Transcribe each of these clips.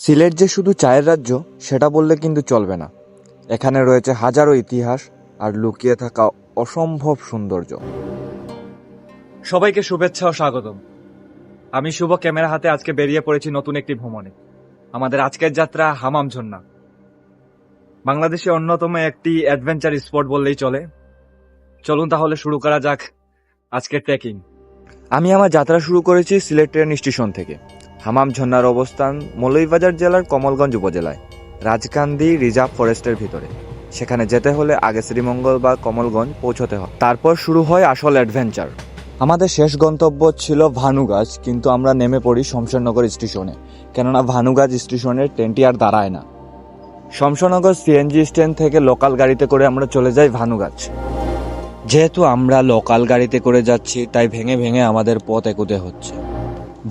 সিলেট যে শুধু চায়ের রাজ্য সেটা বললে কিন্তু চলবে না। এখানে রয়েছে হাজারো ইতিহাস আর লুকিয়ে থাকা অসম্ভব সৌন্দর্য। সবাইকে শুভেচ্ছা ও স্বাগতম। আমি শুভ ক্যামেরা হাতে আজকে বেরিয়ে পড়েছি নতুন একটি ভ্রমণে। আমাদের আজকের যাত্রা হামাম ঝর্ণা বাংলাদেশে অন্যতম একটি অ্যাডভেঞ্চার স্পট বললেই চলে। চলুন তাহলে শুরু করা যাক আজকের ট্রেকিং আমি আমার যাত্রা শুরু করেছি সিলেট ট্রেন স্টেশন থেকে। হামাম ঝর্ণার অবস্থান মৌলভীবাজার জেলার কমলগঞ্জ উপজেলায়, রাজকান্দি রিজার্ভ ফরেস্টের ভিতরে। সেখানে যেতে হলে আগে শ্রীমঙ্গল বা কমলগঞ্জ পৌঁছতে হয়। তারপর শুরু হয় আসল অ্যাডভেঞ্চার। আমাদের শেষ গন্তব্য ছিল ভানুগাছ, কিন্তু আমরা নেমে পড়ি শমশেরনগর স্টেশনে। কেননা ভানুগাছ স্টেশনের ট্রেনটি আর দাঁড়ায় না। শমশেরনগর সিএনজি স্ট্যান্ড থেকে লোকাল গাড়িতে করে আমরা চলে যাই ভানুগাছ। যেহেতু আমরা লোকাল গাড়িতে করে যাচ্ছি, তাই ভেঙে ভেঙে আমাদের পথ এগোতে হচ্ছে।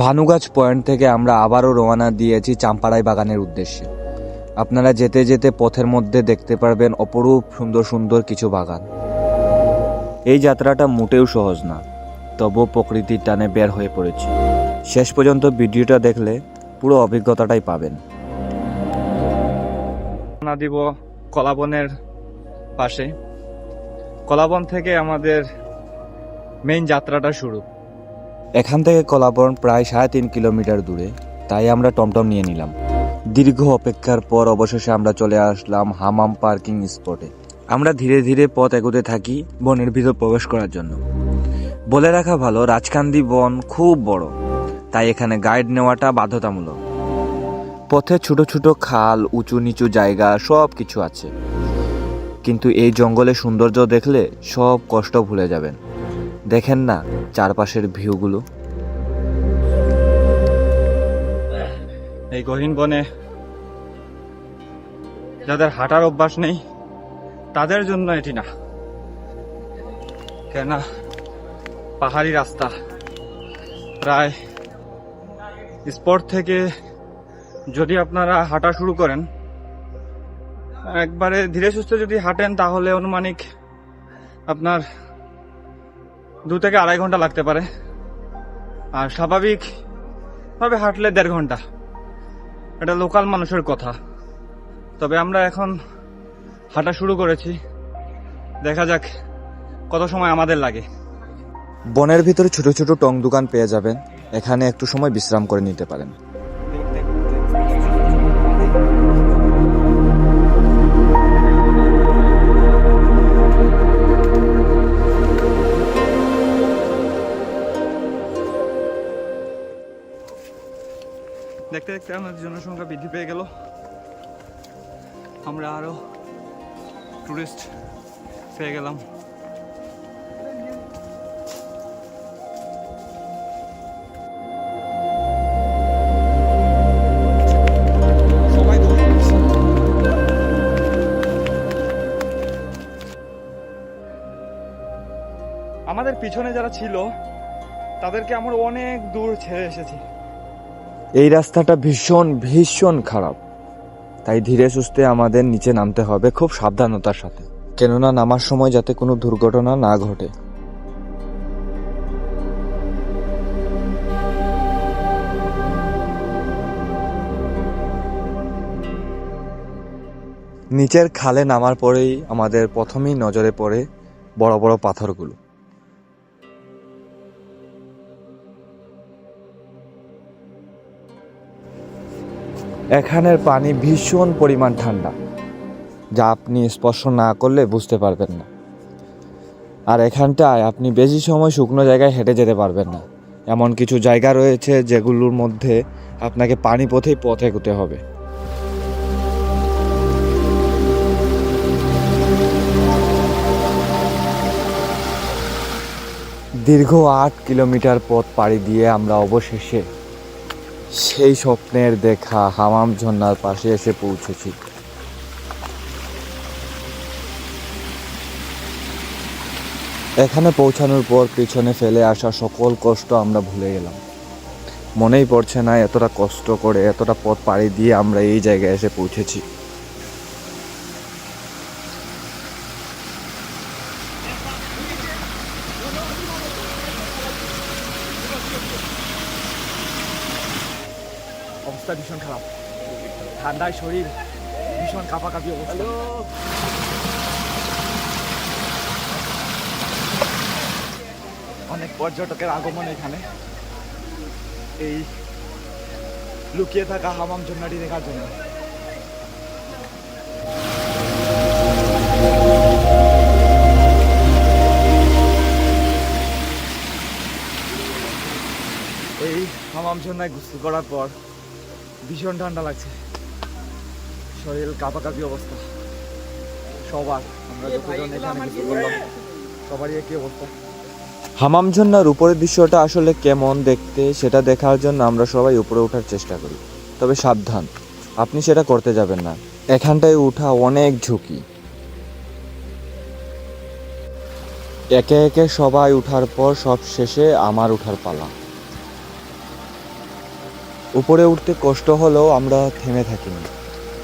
ভানুগাছ পয়েন্ট থেকে আমরা আবারও রওনা দিয়েছি চাম্পাড়াই বাগানের উদ্দেশ্যে। আপনারা যেতে যেতে পথের মধ্যে দেখতে পারবেন অপরূপ সুন্দর সুন্দর কিছু বাগান। এই যাত্রাটা মোটেও সহজ না তবুও প্রকৃতির টানে বের হয়ে পড়েছি। শেষ পর্যন্ত ভিডিওটা দেখলে পুরো অভিজ্ঞতাটাই পাবেন। দিব কলাবনের পাশে। কলাবন থেকে আমাদের মেইন যাত্রাটা শুরু। এখান থেকে কলাবরণ প্রায় সাড়ে তিন কিলোমিটার দূরে, তাই আমরা টমটম নিয়ে নিলাম। দীর্ঘ অপেক্ষার পর অবশেষে আমরা চলে আসলাম হামাম পার্কিং স্পটে। আমরা ধীরে ধীরে পথ এগোতে থাকি বনের ভিতর প্রবেশ করার জন্য। বলে রাখা ভালো, রাজকান্দি বন খুব বড়, তাই এখানে গাইড নেওয়াটা বাধ্যতামূলক। পথে ছোট ছোট খাল, উঁচু নিচু জায়গা সব কিছু আছে। কিন্তু এই জঙ্গলের সৌন্দর্য দেখলে সব কষ্ট ভুলে যাবেন। দেখেন না চারপাশের ভিউগুলো? এই গহীন বনে যাদের হাঁটার অভ্যাস নেই, তাদের জন্য এটি না। কেননা পাহাড়ি রাস্তা প্রায় স্পট থেকে যদি আপনারা হাঁটা শুরু করেন, একবারে ধীরে সুস্থে যদি হাঁটেন, তাহলে অনুমানিক আপনার দু থেকে আড়াই ঘণ্টা লাগতে পারে। আর স্বাভাবিক ভাবে হাঁটলে দেড় ঘণ্টা। এটা লোকাল মানুষের কথা। তবে আমরা এখন হাঁটা শুরু করেছি। দেখা যাক কত সময় আমাদের লাগে। বনের ভিতরে ছোট ছোট টং দোকান পেয়ে যাবেন। এখানে একটু সময় বিশ্রাম করে নিতে পারেন। দেখতে দেখতে আমাদের জনসংখ্যা বৃদ্ধি পেয়ে গেল। আমরা আরও টুরিস্ট পেয়ে গেলাম। আমাদের পিছনে যারা ছিল, তাদেরকে আমরা অনেক দূর ছেড়ে এসেছি। এই রাস্তাটা ভীষণ ভীষণ খারাপ। তাই ধীরে সুস্থে আমাদের নিচে নামতে হবে খুব সাবধানতার সাথে। কেননা নামার সময় যাতে কোনো দুর্ঘটনা না ঘটে। নিচের খালে নামার পরেই আমাদের প্রথমেই নজরে পড়ে বড় বড় পাথরগুলো। এখানের পানি ভীষণ পরিমাণ ঠান্ডা, যা আপনি স্পর্শ না করলে বুঝতে পারবেন না। আর এখানটায় আপনি বেশি সময় শুকনো জায়গায় হেঁটে যেতে পারবেন না। এমন কিছু জায়গা রয়েছে যেগুলোর মধ্যে আপনাকে পানি পথেই পথে এগোতে হবে। দীর্ঘ আট কিলোমিটার পথ পাড়ি দিয়ে আমরা অবশেষে সেই স্বপ্নের দেখা হামাম ঝর্নার পাশে এসে পৌঁছেছি। এখানে পৌঁছানোর পর পিছনে ফেলে আসা সকল কষ্ট আমরা ভুলে গেলাম। মনেই পড়ছে না, এতটা কষ্ট করে, এতটা পথ পাড়ি দিয়ে আমরা এই জায়গায় এসে পৌঁছেছি। অবস্থা ভীষণ খারাপ। ঠান্ডায় শরীর ভীষণ কাঁপাকাঁপি অবস্থা। অনেক পর্যটকের আগমন এখানে। এই লুকিয়ে থাকা হামাম ঝর্ণাটি দেখার জন্য। এই হামাম ঝর্ণায় গোসল করার পর ভীষণ ঠান্ডা লাগছে। শরীর কাঁপাকাঁপি অবস্থা। সবার আমরা যতজন এখানে করলাম সবারই একই অবস্থা। হামাম ঝর্ণার উপরের দৃশ্যটা আসলে কেমন দেখতে সেটা দেখার জন্য আমরা সবাই উপরে ওঠার চেষ্টা করি। তবে সাবধান আপনি সেটা করতে যাবেন না। এখানটায় উঠা অনেক ঝুঁকি। একে একে সবাই উঠার পর সব শেষে আমার উঠার পালা। উপরে উঠতে কষ্ট হলেও আমরা থেমে থাকিনি।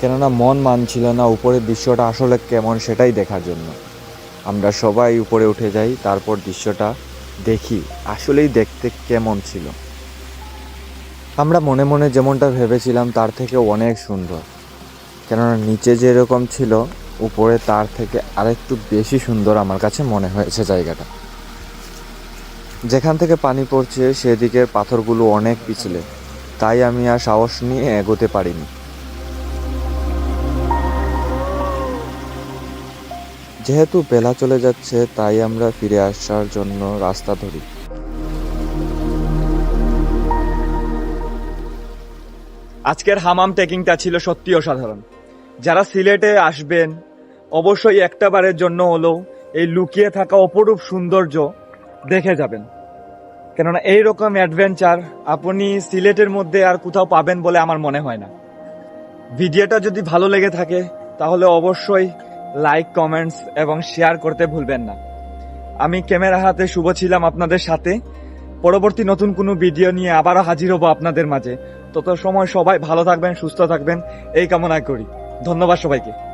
কেননা মন মানছিল না উপরের দৃশ্যটা আসলে কেমন সেটাই দেখার জন্য। আমরা সবাই উপরে উঠে যাই, তারপর দৃশ্যটা দেখি, আসলেই দেখতে কেমন ছিল। আমরা মনে মনে যেমনটা ভেবেছিলাম, তার থেকে অনেক সুন্দর। কেননা নিচে যেরকম ছিল, উপরে তার থেকে আরেকটু বেশি সুন্দর আমার কাছে মনে হয়েছে জায়গাটা। যেখান থেকে পানি পড়ছে, সেদিকের পাথরগুলো অনেক পিছলে। তাই আমি আর সাহস নিয়ে এগোতে পারিনি। যেহেতু বেলা চলে যাচ্ছে, তাই আমরা ফিরে আসার জন্য রাস্তা ধরি। আজকের হামাম ট্রেকিংটা ছিল সত্যি অসাধারণ। যারা সিলেটে আসবেন, অবশ্যই একটা বারের জন্য হলেও এই লুকিয়ে থাকা অপরূপ সৌন্দর্য দেখে যাবেন। কেননা এইরকম অ্যাডভেঞ্চার আপনি সিলেটের মধ্যে আর কোথাও পাবেন বলে আমার মনে হয় না। ভিডিওটা যদি ভালো লেগে থাকে, তাহলে অবশ্যই লাইক কমেন্টস এবং শেয়ার করতে ভুলবেন না। আমি ক্যামেরা হাতে শুভ ছিলাম আপনাদের সাথে। পরবর্তী নতুন কোনো ভিডিও নিয়ে আবারও হাজির হব আপনাদের মাঝে। তত সময় সবাই ভালো থাকবেন, সুস্থ থাকবেন, এই কামনা করি। ধন্যবাদ সবাইকে।